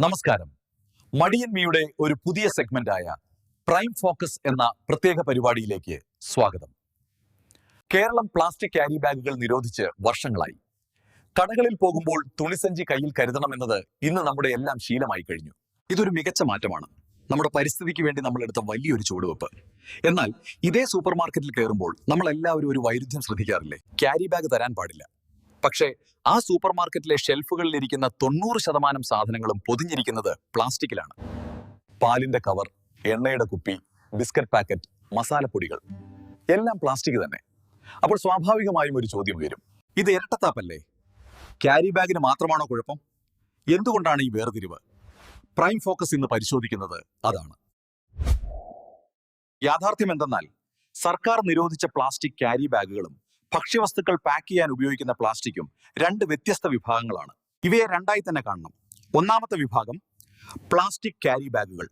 നമസ്കാരം. മടിയൻ മിയുടെ ഒരു പുതിയ സെഗ്മെന്റായ പ്രൈം ഫോക്കസ് എന്ന പ്രത്യേക പരിപാടിയിലേക്ക് സ്വാഗതം. കേരളം പ്ലാസ്റ്റിക് ക്യാരി ബാഗുകൾ നിരോധിച്ച് വർഷങ്ങളായി. കടകളിൽ പോകുമ്പോൾ തുണിസഞ്ചി കയ്യിൽ കരുതണമെന്നത് ഇന്ന് നമ്മുടെ എല്ലാം ശീലമായി കഴിഞ്ഞു. ഇതൊരു മികച്ച മാറ്റമാണ്. നമ്മുടെ പരിസ്ഥിതിക്ക് വേണ്ടി നമ്മൾ എടുത്ത വലിയൊരു ചുവടുവെപ്പ്. എന്നാൽ ഇതേ സൂപ്പർ മാർക്കറ്റിൽ കയറുമ്പോൾ നമ്മൾ എല്ലാവരും ഒരു വൈരുദ്ധ്യം ശ്രദ്ധിക്കാറില്ലേ? ക്യാരി ബാഗ് തരാൻ പാടില്ല. പക്ഷേ ആ സൂപ്പർ മാർക്കറ്റിലെ ഷെൽഫുകളിൽ ഇരിക്കുന്ന തൊണ്ണൂറ് ശതമാനം സാധനങ്ങളും പൊതിഞ്ഞിരിക്കുന്നത് പ്ലാസ്റ്റിക്കിലാണ്. പാലിന്റെ കവർ എണ്ണയുടെ കുപ്പി ബിസ്ക്കറ്റ് പാക്കറ്റ് മസാലപ്പൊടികൾ എല്ലാം പ്ലാസ്റ്റിക് തന്നെ. അപ്പോൾ സ്വാഭാവികമായും ഒരു ചോദ്യം വരും ഇത് ഇരട്ടത്താപ്പല്ലേ? ക്യാരി ബാഗിന് മാത്രമാണോ കുഴപ്പം? എന്തുകൊണ്ടാണ് ഈ വേർതിരിവ്? പ്രൈം ഫോക്കസ് ഇന്ന് പരിശോധിക്കുന്നത് അതാണ്. യാഥാർത്ഥ്യം എന്തെന്നാൽ സർക്കാർ നിരോധിച്ച പ്ലാസ്റ്റിക് ക്യാരി ബാഗുകളും ഭക്ഷ്യവസ്തുക്കൾ പാക്ക് ചെയ്യാൻ ഉപയോഗിക്കുന്ന പ്ലാസ്റ്റിക്കും രണ്ട് വ്യത്യസ്ത വിഭാഗങ്ങളാണ്. ഇവയെ രണ്ടായി തന്നെ കാണണം. ഒന്നാമത്തെ വിഭാഗം പ്ലാസ്റ്റിക് ക്യാരി ബാഗുകൾ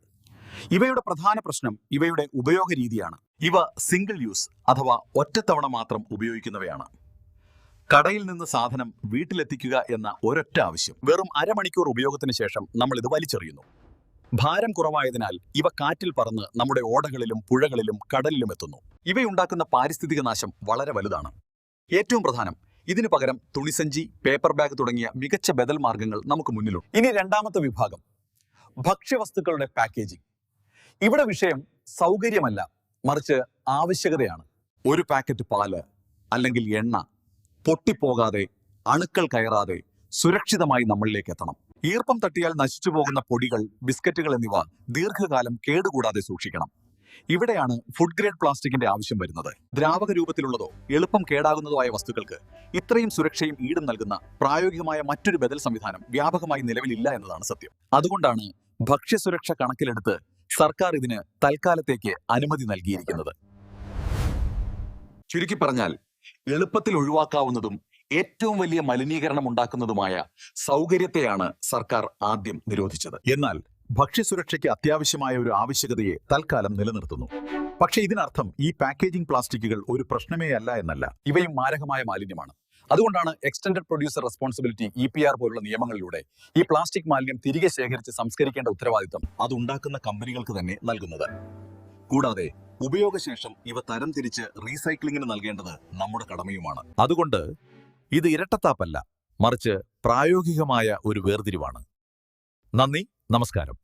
ഇവയുടെ പ്രധാന പ്രശ്നം ഇവയുടെ ഉപയോഗ രീതിയാണ്. ഇവ സിംഗിൾ യൂസ് അഥവാ ഒറ്റത്തവണ മാത്രം ഉപയോഗിക്കുന്നവയാണ്. കടയിൽ നിന്ന് സാധനം വീട്ടിലെത്തിക്കുക എന്ന ഒരൊറ്റ ആവശ്യം. വെറും അരമണിക്കൂർ ഉപയോഗത്തിന് ശേഷം നമ്മൾ ഇത് വലിച്ചെറിയുന്നു. ഭാരം കുറവായതിനാൽ ഇവ കാറ്റിൽ പറന്ന് നമ്മുടെ ഓടകളിലും പുഴകളിലും കടലിലും എത്തുന്നു. ഇവയുണ്ടാക്കുന്ന പാരിസ്ഥിതിക നാശം വളരെ വലുതാണ്. ഏറ്റവും പ്രധാനം ഇതിനു പകരം തുണിസഞ്ചി പേപ്പർ ബാഗ് തുടങ്ങിയ മികച്ച ബദൽ മാർഗങ്ങൾ നമുക്ക് മുന്നിലുണ്ട്. ഇനി രണ്ടാമത്തെ വിഭാഗം ഭക്ഷ്യവസ്തുക്കളുടെ പാക്കേജിംഗ് ഇവിടെ വിഷയം സൗകര്യമല്ല മറിച്ച് ആവശ്യകതയാണ്. ഒരു പാക്കറ്റ് പാൽ അല്ലെങ്കിൽ എണ്ണ പൊട്ടിപ്പോകാതെ അണുക്കൾ കയറാതെ സുരക്ഷിതമായി നമ്മളിലേക്ക് എത്തണം. ഈർപ്പം തട്ടിയാൽ നശിച്ചു പോകുന്ന പൊടികൾ ബിസ്ക്കറ്റുകൾ എന്നിവ ദീർഘകാലം കേടുകൂടാതെ സൂക്ഷിക്കണം. ഇവിടെയാണ് ഫുഡ് ഗ്രേഡ് പ്ലാസ്റ്റിക്കിന്റെ ആവശ്യം വരുന്നത്. ദ്രാവക രൂപത്തിലുള്ളതോ എളുപ്പം കേടാകുന്നതോ ആയ വസ്തുക്കൾക്ക് ഇത്രയും സുരക്ഷയും ഈടും നൽകുന്ന പ്രായോഗികമായ മറ്റൊരു ബദൽ സംവിധാനം വ്യാപകമായി നിലവിലില്ല എന്നതാണ് സത്യം. അതുകൊണ്ടാണ് ഭക്ഷ്യസുരക്ഷ കണക്കിലെടുത്ത് സർക്കാർ ഇതിന് തൽക്കാലത്തേക്ക് അനുമതി നൽകിയിരിക്കുന്നത്. ചുരുക്കി പറഞ്ഞാൽ എളുപ്പത്തിൽ ഒഴിവാക്കാവുന്നതും ഏറ്റവും വലിയ മലിനീകരണം ഉണ്ടാക്കുന്നതുമായ സൗകര്യത്തെയാണ് സർക്കാർ ആദ്യം നിരോധിച്ചത്. എന്നാൽ ഭക്ഷ്യസുരക്ഷയ്ക്ക് അത്യാവശ്യമായ ഒരു ആവശ്യകതയെ തൽക്കാലം നിലനിർത്തുന്നു. പക്ഷേ ഇതിനർത്ഥം ഈ പാക്കേജിംഗ് പ്ലാസ്റ്റിക്കുകൾ ഒരു പ്രശ്നമേ അല്ല എന്നല്ല. ഇവയും മാരകമായ മാലിന്യമാണ്. അതുകൊണ്ടാണ് extended producer responsibility E P R പോലുള്ള നിയമങ്ങളിലൂടെ ഈ പ്ലാസ്റ്റിക് മാലിന്യം തിരികെ ശേഖരിച്ച് സംസ്കരിക്കേണ്ട ഉത്തരവാദിത്തം അത് ഉണ്ടാക്കുന്ന കമ്പനികൾക്ക് തന്നെ നൽകുന്നത്. കൂടാതെ ഉപയോഗശേഷം ഇവ തരം തിരിച്ച് റീസൈക്ലിംഗിന് നൽകേണ്ടത് നമ്മുടെ കടമയുമാണ്. അതുകൊണ്ട് ഇത് ഇരട്ടത്താപ്പല്ല മറിച്ച് പ്രായോഗികമായ ഒരു വേർതിരിവാണ്. നന്ദി. നമസ്കാരം.